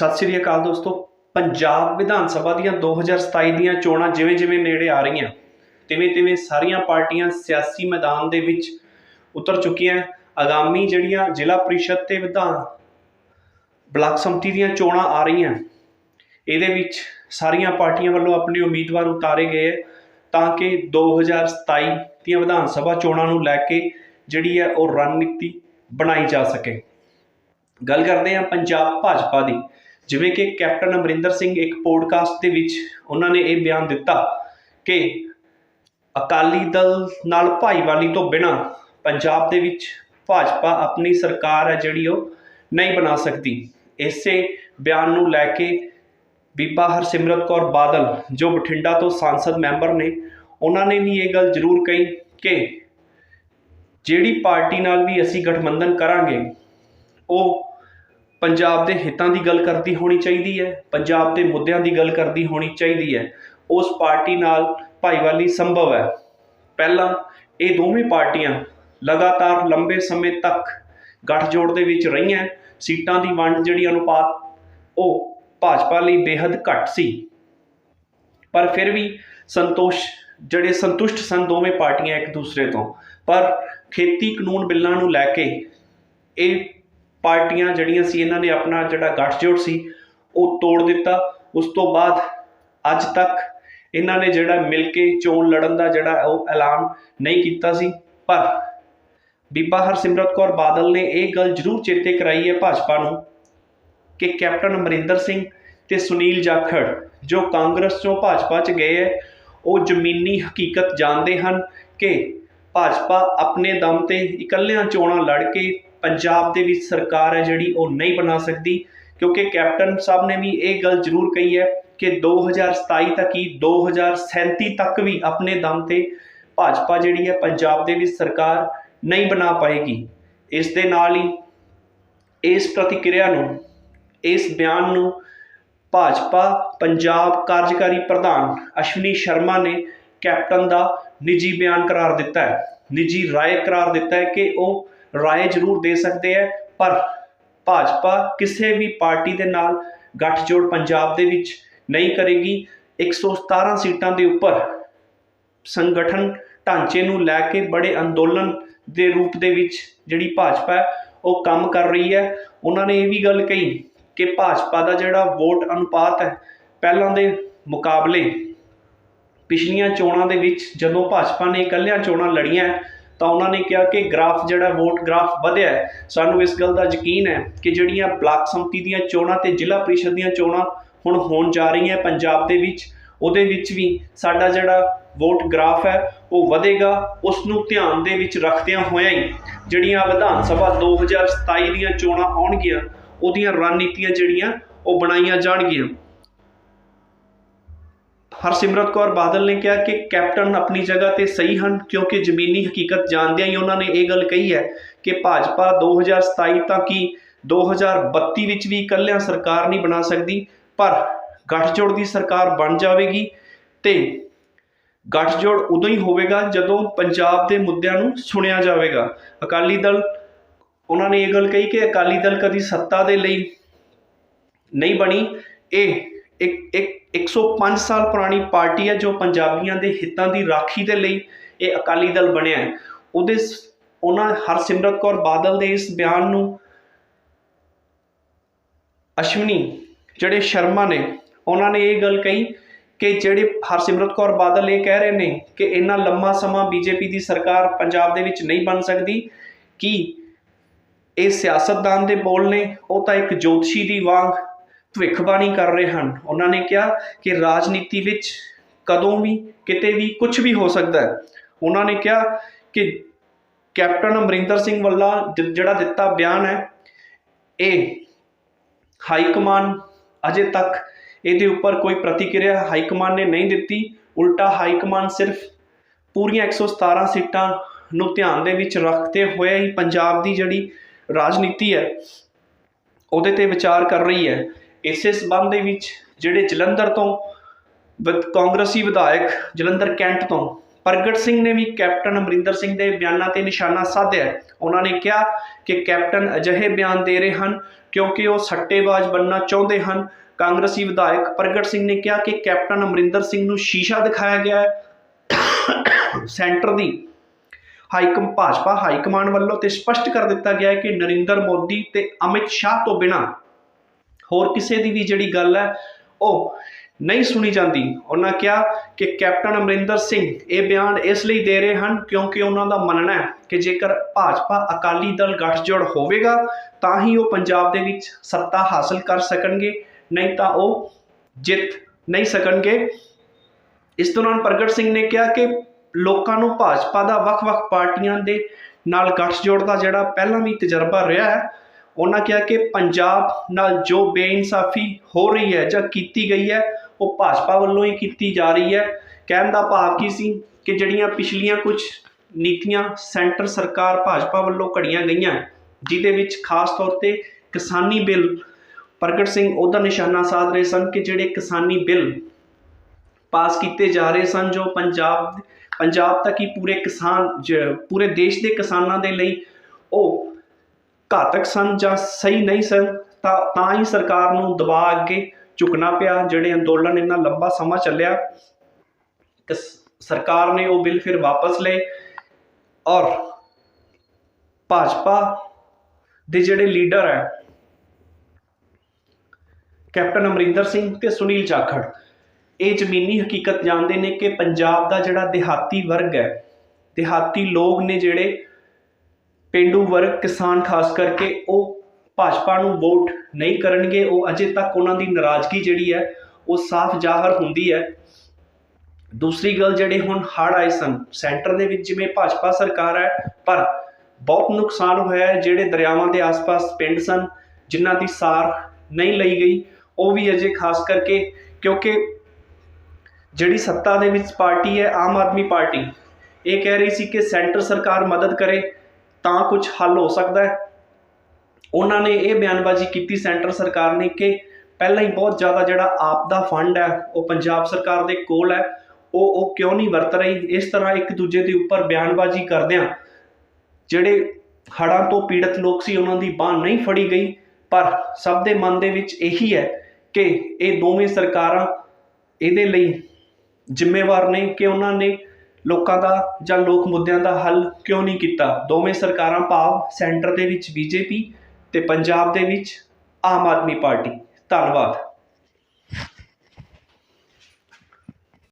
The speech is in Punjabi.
ਸਤਿ ਸ੍ਰੀ ਅਕਾਲ ਦੋਸਤੋ। ਪੰਜਾਬ ਵਿਧਾਨ ਸਭਾ ਦੀਆਂ 2027 ਦੀਆਂ ਚੋਣਾਂ ਜਿਵੇਂ ਜਿਵੇਂ ਨੇੜੇ ਆ ਰਹੀਆਂ ਤਿਵੇਂ ਤਿਵੇਂ ਸਾਰੀਆਂ ਪਾਰਟੀਆਂ ਸਿਆਸੀ ਮੈਦਾਨ ਦੇ ਵਿੱਚ ਉਤਰ ਚੁੱਕੀਆਂ ਆਗਾਮੀ ਜਿਹੜੀਆਂ ਜ਼ਿਲ੍ਹਾ ਪ੍ਰੀਸ਼ਦ ਤੇ ਵਿਧਾਨ ਬਲਾਕ ਸੰਮਤੀ ਦੀਆਂ ਚੋਣਾਂ ਆ ਰਹੀਆਂ, ਇਹਦੇ ਵਿੱਚ ਸਾਰੀਆਂ ਪਾਰਟੀਆਂ ਵੱਲੋਂ ਆਪਣੇ ਉਮੀਦਵਾਰ ਉਤਾਰੇ ਗਏ ਹੈ ਤਾਂ ਕਿ 2027 ਦੀਆਂ ਵਿਧਾਨ ਸਭਾ ਚੋਣਾਂ ਨੂੰ ਲੈ ਕੇ ਜਿਹੜੀ ਹੈ ਉਹ ਰਣਨੀਤੀ ਬਣਾਈ ਜਾ ਸਕੇ। ਗੱਲ ਕਰਦੇ ਹਾਂ ਪੰਜਾਬ ਭਾਜਪਾ ਦੀ। ਜਿਵੇਂ ਕਿ ਕੈਪਟਨ ਅਮਰਿੰਦਰ ਸਿੰਘ ਇੱਕ ਪੋਡਕਾਸਟ ਦੇ ਵਿੱਚ ਉਹਨਾਂ ਨੇ ਇਹ ਬਿਆਨ ਦਿੱਤਾ ਕਿ ਅਕਾਲੀ ਦਲ ਨਾਲ ਭਾਈਵਾਲੀ ਤੋਂ ਬਿਨਾ ਪੰਜਾਬ ਦੇ ਵਿੱਚ ਭਾਜਪਾ ਆਪਣੀ ਸਰਕਾਰ ਹੈ ਜਿਹੜੀ ਉਹ ਨਹੀਂ ਬਣਾ ਸਕਦੀ। ਇਸੇ ਬਿਆਨ ਨੂੰ ਲੈ ਕੇ ਬੀਬਾ ਹਰਸਿਮਰਤ ਕੌਰ ਬਾਦਲ, ਜੋ ਬਠਿੰਡਾ ਤੋਂ ਸੰਸਦ ਮੈਂਬਰ ਨੇ, ਉਹਨਾਂ ਨੇ ਵੀ ਇਹ ਗੱਲ ਜ਼ਰੂਰ ਕਹੀ ਕਿ ਜਿਹੜੀ ਪਾਰਟੀ ਨਾਲ ਵੀ ਅਸੀਂ ਗਠਬੰਧਨ ਕਰਾਂਗੇ, ਉਹ ਪੰਜਾਬ ਦੇ ਹਿੱਤਾਂ ਦੀ ਗੱਲ ਕਰਦੀ ਹੋਣੀ ਚਾਹੀਦੀ ਹੈ, ਪੰਜਾਬ ਦੇ ਮੁੱਦਿਆਂ ਦੀ ਗੱਲ ਕਰਦੀ ਹੋਣੀ ਚਾਹੀਦੀ ਹੈ, ਉਸ ਪਾਰਟੀ ਨਾਲ ਭਾਈਵਾਲੀ ਸੰਭਵ ਹੈ। ਪਹਿਲਾਂ ਇਹ ਦੋਵੇਂ ਪਾਰਟੀਆਂ ਲਗਾਤਾਰ ਲੰਬੇ ਸਮੇਂ ਤੱਕ ਗੱਠਜੋੜ ਦੇ ਵਿੱਚ ਰਹੀਆਂ, ਸੀਟਾਂ ਦੀ ਵੰਡ ਜਿਹੜੀ ਅਨੁਪਾਤ, ਉਹ ਭਾਜਪਾ ਲਈ ਬੇहद ਘੱਟ ਸੀ। ਪਰ ਫਿਰ ਵੀ ਸੰਤੋਸ਼, ਜਿਹੜੇ ਸੰਤੁਸ਼ਟ ਸਨ ਦੋਵੇਂ ਪਾਰਟੀਆਂ ਇੱਕ ਦੂਸਰੇ ਤੋਂ, ਪਰ ਖੇਤੀ ਕਾਨੂੰਨ ਬਿੱਲਾਂ ਨੂੰ ਲੈ ਕੇ ਇਹ ਪਾਰਟੀਆਂ ਜਿਹੜੀਆਂ ਸੀ, ਇਹਨਾਂ ਨੇ ਆਪਣਾ ਜਿਹੜਾ ਗੱਠਜੋੜ ਸੀ, ਉਹ ਤੋੜ ਦਿੱਤਾ। ਉਸ ਤੋਂ ਬਾਅਦ ਅੱਜ ਤੱਕ ਇਹਨਾਂ ਨੇ ਜਿਹੜਾ ਮਿਲ ਕੇ ਚੋਣ ਲੜਨ ਦਾ ਜਿਹੜਾ ਉਹ ਐਲਾਨ ਨਹੀਂ ਕੀਤਾ ਸੀ। ਪਰ ਬੀਬਾ ਹਰਸਿਮਰਤ ਕੌਰ ਬਾਦਲ ਨੇ ਇਹ ਗੱਲ ਜ਼ਰੂਰ ਚੇਤੇ ਕਰਾਈ ਹੈ ਭਾਜਪਾ ਨੂੰ ਕਿ ਕੈਪਟਨ ਅਮਰਿੰਦਰ ਸਿੰਘ ਤੇ ਸੁਨੀਲ ਜਾਖੜ ਜੋ ਕਾਂਗਰਸ ਚੋਂ ਭਾਜਪਾ 'ਚ ਗਏ ਹੈ, ਉਹ ਜ਼ਮੀਨੀ ਹਕੀਕਤ ਜਾਣਦੇ ਹਨ ਕਿ ਭਾਜਪਾ ਆਪਣੇ ਦਮ ਤੇ ਇਕੱਲਿਆਂ ਚੋਣਾਂ ਲੜ ਕੇ ਪੰਜਾਬ ਦੇ ਵਿੱਚ ਸਰਕਾਰ ਹੈ ਜਿਹੜੀ ਉਹ ਨਹੀਂ ਬਣਾ ਸਕਦੀ, ਕਿਉਂਕਿ ਕੈਪਟਨ ਸਾਹਿਬ ਨੇ ਵੀ ਇਹ ਗੱਲ ਜ਼ਰੂਰ ਕਹੀ ਹੈ ਕਿ 2027 ਤੱਕ ਹੀ 2037 ਤੱਕ ਵੀ ਆਪਣੇ ਦਮ ਤੇ ਭਾਜਪਾ ਜਿਹੜੀ ਹੈ ਪੰਜਾਬ ਦੇ ਵਿੱਚ ਸਰਕਾਰ ਨਹੀਂ ਬਣਾ ਪਾਏਗੀ। ਇਸ ਦੇ ਨਾਲ ਹੀ ਇਸ ਪ੍ਰਤੀਕਿਰਿਆ ਨੂੰ, ਇਸ ਬਿਆਨ ਨੂੰ ਭਾਜਪਾ ਪੰਜਾਬ ਕਾਰਜਕਾਰੀ ਪ੍ਰਧਾਨ ਅਸ਼ਵਨੀ ਸ਼ਰਮਾ ਨੇ ਕੈਪਟਨ ਦਾ ਨਿੱਜੀ ਬਿਆਨ ਕਰਾਰ ਦਿੱਤਾ ਹੈ। ਨਿੱਜੀ ਰਾਏ ਕਰਾਰ ਦਿੱਤਾ ਹੈ ਕਿ ਉਹ ਰਾਏ ਜ਼ਰੂਰ ਦੇ ਸਕਦੇ ਹੈ, ਪਰ ਭਾਜਪਾ ਕਿਸੇ ਵੀ ਪਾਰਟੀ ਦੇ ਨਾਲ ਗੱਠਜੋੜ ਪੰਜਾਬ ਦੇ ਵਿੱਚ ਨਹੀਂ ਕਰੇਗੀ। 117 ਸੀਟਾਂ ਦੇ ਉੱਪਰ ਸੰਗਠਨ ਢਾਂਚੇ ਨੂੰ ਲੈ ਕੇ ਬੜੇ ਅੰਦੋਲਨ ਦੇ ਰੂਪ ਦੇ ਵਿੱਚ ਜਿਹੜੀ ਭਾਜਪਾ ਹੈ, ਉਹ ਕੰਮ ਕਰ ਰਹੀ ਹੈ। ਉਹਨਾਂ ਨੇ ਇਹ ਵੀ ਗੱਲ ਕਹੀ ਕਿ ਭਾਜਪਾ ਦਾ ਜਿਹੜਾ ਵੋਟ ਅਨੁਪਾਤ ਹੈ, ਪਹਿਲਾਂ ਦੇ ਮੁਕਾਬਲੇ ਪਿਛਲੀਆਂ ਚੋਣਾਂ ਦੇ ਵਿੱਚ ਜਦੋਂ ਭਾਜਪਾ ਨੇ ਇਕੱਲਿਆਂ ਚੋਣਾਂ ਲੜੀਆਂ ਤਾਂ ਉਹਨਾਂ ਨੇ ਕਿਹਾ ਕਿ ਗ੍ਰਾਫ ਜਿਹੜਾ ਵੋਟ ਗ੍ਰਾਫ ਵਧਿਆ ਸਾਨੂੰ ਇਸ ਗੱਲ ਦਾ ਯਕੀਨ ਹੈ ਕਿ ਜਿਹੜੀਆਂ ਬਲਾਕ ਸੰਮਤੀ ਦੀਆਂ ਚੋਣਾਂ ਤੇ ਜ਼ਿਲ੍ਹਾ ਪ੍ਰੀਸ਼ਦ ਦੀਆਂ ਚੋਣਾਂ ਹੁਣ ਹੋਣ ਜਾ ਰਹੀਆਂ ਪੰਜਾਬ ਦੇ ਵਿੱਚ, ਉਹਦੇ ਵਿੱਚ ਵੀ ਸਾਡਾ ਜਿਹੜਾ ਵੋਟ ਗ੍ਰਾਫ ਹੈ, ਉਹ ਵਧੇਗਾ। ਉਸ ਨੂੰ ਧਿਆਨ ਦੇ ਵਿੱਚ ਰੱਖਦਿਆਂ ਹੋਇਆਂ ਹੀ ਜਿਹੜੀਆਂ ਵਿਧਾਨ ਸਭਾ 2027 ਦੀਆਂ ਚੋਣਾਂ ਆਉਣਗੀਆਂ, ਉਹਦੀਆਂ ਰਣਨੀਤੀਆਂ ਜਿਹੜੀਆਂ, ਉਹ ਬਣਾਈਆਂ ਜਾਣਗੀਆਂ। ਹਰਸਿਮਰਤ ਕੌਰ ਬਾਦਲ ਨੇ ਕਿਹਾ ਕਿ ਕੈਪਟਨ ਆਪਣੀ ਜਗ੍ਹਾ ਤੇ ਸਹੀ ਹਨ ਕਿਉਂਕਿ ਜ਼ਮੀਨੀ ਹਕੀਕਤ ਜਾਣਦਿਆਂ ਹੀ ਉਹਨਾਂ ਨੇ ਇਹ ਗੱਲ ਕਹੀ ਹੈ ਕਿ ਭਾਜਪਾ 2027 ਤੱਕ ਹੀ 2032 ਵਿੱਚ ਵੀ ਇਕੱਲਿਆਂ ਸਰਕਾਰ ਨਹੀਂ ਬਣਾ ਸਕਦੀ, ਪਰ ਗੱਠਜੋੜ ਦੀ ਸਰਕਾਰ ਬਣ ਜਾਵੇਗੀ ਤੇ ਗੱਠਜੋੜ ਉਦੋਂ ਹੀ ਹੋਵੇਗਾ ਜਦੋਂ ਪੰਜਾਬ ਦੇ ਮੁੱਦਿਆਂ ਨੂੰ ਸੁਣਿਆ ਜਾਵੇਗਾ। ਅਕਾਲੀ ਦਲ, ਉਹਨਾਂ ਨੇ ਇਹ ਗੱਲ ਕਹੀ ਕਿ ਅਕਾਲੀ ਦਲ ਕਦੀ ਸੱਤਾ ਦੇ ਲਈ ਨਹੀਂ ਬਣੀ। ਇਹ ਇੱਕ ਇੱਕ 105 ਸਾਲ ਪੁਰਾਣੀ ਪਾਰਟੀ ਹੈ ਜੋ ਪੰਜਾਬੀਆਂ ਦੇ ਹਿੱਤਾਂ ਦੀ ਰਾਖੀ ਦੇ ਲਈ ਇਹ ਅਕਾਲੀ ਦਲ ਬਣਿਆ ਹੈ। ਉਹਦੇ ਸ- ਉਹਨਾਂ ਹਰਸਿਮਰਤ ਕੌਰ ਬਾਦਲ ਦੇ ਇਸ ਬਿਆਨ ਨੂੰ ਅਸ਼ਵਨੀ, ਜਿਹੜੇ ਸ਼ਰਮਾ ਨੇ, ਉਹਨਾਂ ਨੇ ਇਹ ਗੱਲ ਕਹੀ ਕਿ ਜਿਹੜੇ ਹਰਸਿਮਰਤ ਕੌਰ ਬਾਦਲ ਇਹ ਕਹਿ ਰਹੇ ਨੇ ਕਿ ਇੰਨਾ ਲੰਮਾ ਸਮਾਂ ਬੀਜੇਪੀ ਦੀ ਸਰਕਾਰ ਪੰਜਾਬ ਦੇ ਵਿੱਚ ਨਹੀਂ ਬਣ ਸਕਦੀ, ਕਿ ਇਹ ਸਿਆਸਤਦਾਨ ਦੇ ਬੋਲ ਨੇ? ਉਹ ਤਾਂ ਇੱਕ ਜੋਤਸ਼ੀ ਦੀ ਵਾਂਗ ਭਵਿੱਖਬਾਣੀ ਕਰ ਰਹੇ ਹਨ। ਉਹਨਾਂ ਨੇ ਕਿਹਾ ਕਿ ਰਾਜਨੀਤੀ ਵਿੱਚ ਕਦੋਂ ਵੀ, ਕਿਤੇ ਵੀ ਕੁਝ ਵੀ ਹੋ ਸਕਦਾ ਹੈ। ਉਹਨਾਂ ਨੇ ਕਿਹਾ ਕਿ ਕੈਪਟਨ ਅਮਰਿੰਦਰ ਸਿੰਘ ਵੱਲੋਂ ਜਿਹੜਾ ਦਿੱਤਾ ਬਿਆਨ ਹੈ, ਇਹ ਹਾਈ ਕਮਾਨ ਅਜੇ ਤੱਕ ਇਹਦੇ ਉੱਪਰ ਕੋਈ ਪ੍ਰਤੀਕਿਰਿਆ ਹਾਈ ਕਮਾਨ ਨੇ ਨਹੀਂ ਦਿੱਤੀ। ਉਲਟਾ ਹਾਈ ਕਮਾਨ ਸਿਰਫ ਪੂਰੀਆਂ 117 ਸੀਟਾਂ ਨੂੰ ਧਿਆਨ ਦੇ ਵਿੱਚ ਰੱਖਦੇ ਹੋਏ ਹੀ ਪੰਜਾਬ ਦੀ ਜਿਹੜੀ ਰਾਜਨੀਤੀ ਹੈ, ਉਹਦੇ ਤੇ ਵਿਚਾਰ ਕਰ ਰਹੀ ਹੈ। ਇਸੇ ਸਬੰਧ ਦੇ ਵਿੱਚ ਜਿਹੜੇ ਜਲੰਧਰ ਤੋਂ ਕਾਂਗਰਸੀ ਵਿਧਾਇਕ ਜਲੰਧਰ ਕੈਂਟ ਤੋਂ ਪ੍ਰਗਟ ਸਿੰਘ ਨੇ ਵੀ ਕੈਪਟਨ ਅਮਰਿੰਦਰ ਸਿੰਘ ਦੇ ਬਿਆਨਾਂ ਤੇ ਨਿਸ਼ਾਨਾ ਸਾਧਿਆ ਉਹਨਾਂ ਨੇ ਕਿਹਾ ਕਿ ਕੈਪਟਨ ਅਜਿਹੇ ਬਿਆਨ ਦੇ ਰਹੇ ਹਨ ਕਿਉਂਕਿ ਉਹ ਸੱਟੇਬਾਜ਼ ਬਣਨਾ ਚਾਹੁੰਦੇ ਹਨ। ਕਾਂਗਰਸੀ ਵਿਧਾਇਕ ਪ੍ਰਗਟ ਸਿੰਘ ਨੇ ਕਿਹਾ ਕਿ ਕੈਪਟਨ ਅਮਰਿੰਦਰ ਸਿੰਘ ਨੂੰ ਸ਼ੀਸ਼ਾ ਦਿਖਾਇਆ ਗਿਆ ਹੈ। ਸੈਂਟਰ ਦੀ ਹਾਈਕਮ, ਭਾਜਪਾ ਹਾਈ ਕਮਾਂਡ ਵੱਲੋਂ ਤੇ ਸਪਸ਼ਟ ਕਰ ਦਿੱਤਾ ਗਿਆ ਹੈ ਕਿ ਨਰਿੰਦਰ ਮੋਦੀ ਤੇ ਅਮਿਤ ਸ਼ਾਹ ਤੋਂ ਬਿਨਾਂ ਹੋਰ ਕਿਸੇ ਦੀ ਵੀ ਜਿਹੜੀ ਗੱਲ ਹੈ, ਉਹ ਨਹੀਂ ਸੁਣੀ ਜਾਂਦੀ। ਉਹਨਾਂ ਕਿਹਾ ਕਿ ਕੈਪਟਨ ਅਮਰਿੰਦਰ ਸਿੰਘ ਇਹ ਬਿਆਨ ਇਸ ਲਈ ਦੇ ਰਹੇ ਹਨ ਕਿਉਂਕਿ ਉਹਨਾਂ ਦਾ ਮੰਨਣਾ ਹੈ ਕਿ ਜੇਕਰ ਭਾਜਪਾ ਅਕਾਲੀ ਦਲ ਗੱਠਜੋੜ ਹੋਵੇਗਾ, ਤਾਂ ਹੀ ਉਹ ਪੰਜਾਬ ਦੇ ਵਿੱਚ ਸੱਤਾ ਹਾਸਲ ਕਰ ਸਕਣਗੇ, ਨਹੀਂ ਤਾਂ ਉਹ ਜਿੱਤ ਨਹੀਂ ਸਕਣਗੇ। ਇਸ ਦੌਰਾਨ ਪ੍ਰਗਟ ਸਿੰਘ ਨੇ ਕਿਹਾ ਕਿ ਲੋਕਾਂ ਨੂੰ ਭਾਜਪਾ ਦਾ ਵੱਖ-ਵੱਖ ਪਾਰਟੀਆਂ ਦੇ ਨਾਲ ਗੱਠਜੋੜ ਦਾ ਜਿਹੜਾ ਪਹਿਲਾਂ ਵੀ ਤਜਰਬਾ ਰਿਹਾ ਹੈ ਉਹਨਾਂ ਕਿਹਾ ਕਿ ਪੰਜਾਬ ਨਾਲ ਜੋ ਬੇਇਨਸਾਫੀ ਹੋ ਰਹੀ ਹੈ ਜਾਂ ਕੀਤੀ ਗਈ ਹੈ, ਉਹ ਭਾਜਪਾ ਵੱਲੋਂ ਹੀ ਕੀਤੀ ਜਾ ਰਹੀ ਹੈ। ਕਹਿਣ ਦਾ ਭਾਵ ਕੀ ਸੀ ਕਿ ਜਿਹੜੀਆਂ ਪਿਛਲੀਆਂ ਕੁਝ ਨੀਤੀਆਂ ਸੈਂਟਰ ਸਰਕਾਰ ਭਾਜਪਾ ਵੱਲੋਂ ਘੜੀਆਂ ਗਈਆਂ, ਜਿਹਦੇ ਵਿੱਚ ਖਾਸ ਤੌਰ ਤੇ ਕਿਸਾਨੀ ਬਿੱਲ, ਪ੍ਰਗਟ ਸਿੰਘ ਉਹਦਾ ਨਿਸ਼ਾਨਾ ਸਾਧ ਰਹੇ ਸਨ ਕਿ ਜਿਹੜੇ ਕਿਸਾਨੀ ਬਿੱਲ ਪਾਸ ਕੀਤੇ ਜਾ ਰਹੇ ਸਨ, ਜੋ ਪੰਜਾਬ ਪੰਜਾਬ ਤੱਕ ਹੀ ਪੂਰੇ ਕਿਸਾਨ, ਜ- ਪੂਰੇ ਦੇਸ਼ ਦੇ ਕਿਸਾਨਾਂ ਦੇ ਲਈ ਉਹ ਘਾਤਕ ਸਨ ਜਾਂ ਸਹੀ ਨਹੀਂ ਸਨ, ਤਾਂ ਤਾਂ ਹੀ ਸਰਕਾਰ ਨੂੰ ਦਬਾਅ ਅੱਗੇ ਝੁਕਣਾ ਪਿਆ, ਜਿਹੜੇ ਅੰਦੋਲਨ ਇੰਨਾ ਲੰਬਾ ਸਮਾਂ ਚੱਲਿਆ ਕਿਸ- ਸਰਕਾਰ ਨੇ ਉਹ ਬਿੱਲ ਫਿਰ ਵਾਪਸ ਲਏ ਔਰ ਭਾਜਪਾ ਦੇ ਜਿਹੜੇ ਲੀਡਰ ਹੈ, ਕੈਪਟਨ ਅਮਰਿੰਦਰ ਸਿੰਘ ਤੇ ਸੁਨੀਲ ਜਾਖੜ, ਇਹ ਜ਼ਮੀਨੀ ਹਕੀਕਤ ਜਾਣਦੇ ਨੇ ਕਿ ਪੰਜਾਬ ਦਾ ਜਿਹੜਾ ਦਿਹਾਤੀ ਵਰਗ ਹੈ, ਦਿਹਾਤੀ ਲੋਕ ਨੇ ਜਿਹੜੇ ਪਿੰਡੂ ਵਰਗ ਕਿਸਾਨ ਖਾਸ ਕਰਕੇ ਉਹ ਭਾਜਪਾ ਨੂੰ ਵੋਟ ਨਹੀਂ ਕਰਨਗੇ, ਉਹ ਅਜੇ ਤੱਕ ਉਹਨਾਂ ਦੀ ਨਾਰਾਜ਼ਗੀ ਜਿਹੜੀ ਹੈ, ਉਹ ਸਾਫ਼ ਜ਼ਾਹਰ ਹੁੰਦੀ ਹੈ। ਦੂਸਰੀ ਗੱਲ ਜਿਹੜੇ ਹੁਣ ਹੜ੍ਹ ਆਏ ਸਨ, ਸੈਂਟਰ ਦੇ ਵਿੱਚ ਜਿਵੇਂ ਭਾਜਪਾ ਸਰਕਾਰ ਹੈ, ਪਰ ਬਹੁਤ ਨੁਕਸਾਨ ਹੋਇਆ ਹੈ, ਜਿਹੜੇ ਦਰਿਆਵਾਂ ਦੇ ਆਸ-ਪਾਸ ਪਿੰਡ ਸਨ, ਜਿਨ੍ਹਾਂ ਦੀ ਸਾਰ ਨਹੀਂ ਲਈ ਗਈ, ਉਹ ਵੀ ਅਜੇ ਖਾਸ ਕਰਕੇ ਕਿਉਂਕਿ ਜਿਹੜੀ ਸੱਤਾ ਦੇ ਵਿੱਚ ਪਾਰਟੀ ਹੈ, ਆਮ ਆਦਮੀ ਪਾਰਟੀ, ਇਹ ਕਹਿ ਰਹੀ ਸੀ ਕਿ ਸੈਂਟਰ ਸਰਕਾਰ ਮਦਦ ਕਰੇ ਤਾਂ ਕੁਝ ਹੱਲ ਹੋ ਸਕਦਾ ਹੈ। ਉਹਨਾਂ ਨੇ ਇਹ ਬਿਆਨਬਾਜ਼ੀ ਕੀਤੀ ਸੈਂਟਰ ਸਰਕਾਰ ਨੇ ਕਿ ਪਹਿਲਾਂ ਹੀ ਬਹੁਤ ਜ਼ਿਆਦਾ ਜਿਹੜਾ ਆਪ ਦਾ ਫੰਡ ਹੈ, ਉਹ ਪੰਜਾਬ ਸਰਕਾਰ ਦੇ ਕੋਲ ਹੈ। ਉਹ ਉਹ ਕਿਉਂ ਨਹੀਂ ਵਰਤ ਰਹੀ? ਇਸ ਤਰ੍ਹਾਂ ਇੱਕ ਦੂਜੇ ਦੇ ਉੱਪਰ ਬਿਆਨਬਾਜ਼ੀ ਕਰਦਿਆਂ ਜਿਹੜੇ ਹੜ੍ਹਾਂ ਤੋਂ ਪੀੜਤ ਲੋਕ ਸੀ, ਉਹਨਾਂ ਦੀ ਬਾਹ ਨਹੀਂ ਫੜੀ ਗਈ। ਪਰ ਸਭ ਦੇ ਮਨ ਦੇ ਵਿੱਚ ਇਹੀ ਹੈ ਕਿ ਇਹ ਦੋਵੇਂ ਸਰਕਾਰਾਂ ਇਹਦੇ ਲਈ ਜ਼ਿੰਮੇਵਾਰ ਨੇ ਕਿ ਉਹਨਾਂ ਨੇ ਲੋਕਾਂ ਦਾ ਜਾਂ ਲੋਕ ਮੁੱਦਿਆਂ ਦਾ ਹੱਲ ਕਿਉਂ ਨਹੀਂ ਕੀਤਾ? ਦੋਵੇਂ ਸਰਕਾਰਾਂ ਭਾਵ ਸੈਂਟਰ ਦੇ ਵਿੱਚ ਬੀਜੇਪੀ ਅਤੇ ਪੰਜਾਬ ਦੇ ਵਿੱਚ ਆਮ ਆਦਮੀ ਪਾਰਟੀ। ਧੰਨਵਾਦ।